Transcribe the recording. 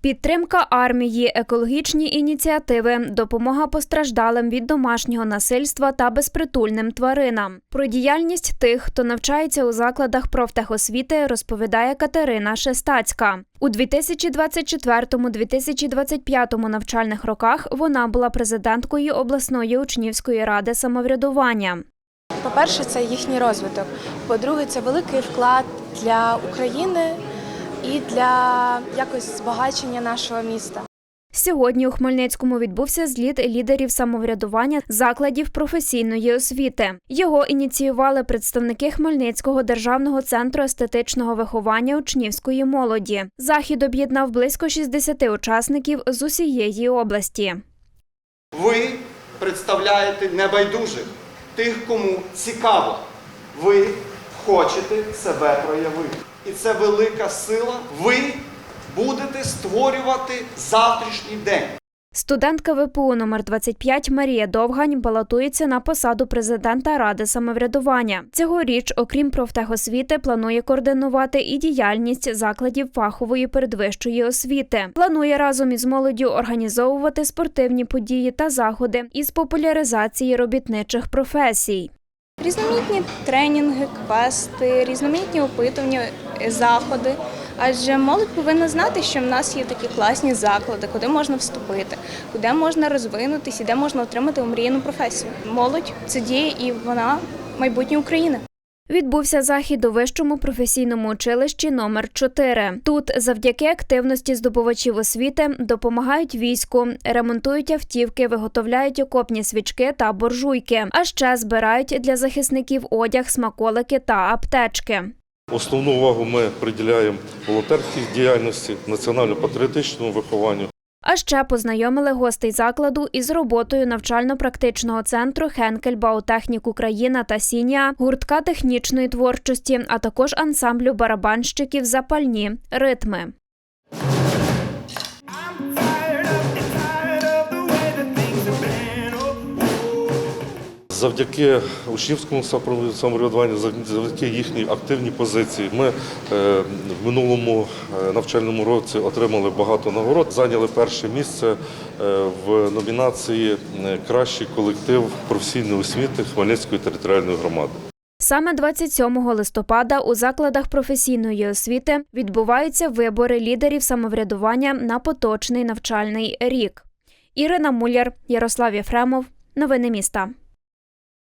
Підтримка армії, екологічні ініціативи, допомога постраждалим від домашнього насильства та безпритульним тваринам. Про діяльність тих, хто навчається у закладах профтехосвіти, розповідає Катерина Шестацька. У 2024-2025 навчальних роках вона була президенткою обласної учнівської ради самоврядування. По-перше, це їхній розвиток. По-друге, це великий вклад для України і для якось збагачення нашого міста. Сьогодні у Хмельницькому відбувся зліт лідерів самоврядування закладів професійної освіти. Його ініціювали представники Хмельницького державного центру естетичного виховання учнівської молоді. Захід об'єднав близько 60 учасників з усієї області. Ви представляєте небайдужих, тих, кому цікаво. Ви хочете себе проявити. І це велика сила. Ви будете створювати завтрашній день. Студентка ВПУ номер 25 Марія Довгань балотується на посаду президента Ради самоврядування. Цьогоріч, окрім профтехосвіти, планує координувати і діяльність закладів фахової передвищої освіти. Планує разом із молоддю організовувати спортивні події та заходи із популяризації робітничих професій. Різноманітні тренінги, квести, різноманітні опитування, заходи. Адже молодь повинна знати, що в нас є такі класні заклади, куди можна вступити, куди можна розвинутися, де можна отримати омріяну професію. Молодь це діє і вона майбутнє України. Відбувся захід у вищому професійному училищі номер 4 Тут, завдяки активності здобувачів освіти, допомагають війську, ремонтують автівки, виготовляють окопні свічки та буржуйки. А ще збирають для захисників одяг, смаколики та аптечки. Основну увагу ми приділяємо волонтерській діяльності, національно-патріотичному вихованню. А ще познайомили гостей закладу із роботою навчально-практичного центру Хенкель Баутехнік Україна та Сінія, гуртка технічної творчості, а також ансамблю барабанщиків запальні ритми. Завдяки учнівському самоврядуванню, завдяки їхній активній позиції, ми е, в минулому е, навчальному році отримали багато нагород. Зайняли перше місце е, в номінації Кращий колектив професійної освіти Хмельницької територіальної громади. Саме 27 листопада у закладах професійної освіти відбуваються вибори лідерів самоврядування на поточний навчальний рік. Ірина Муляр, Ярослав Єфремов. Новини міста.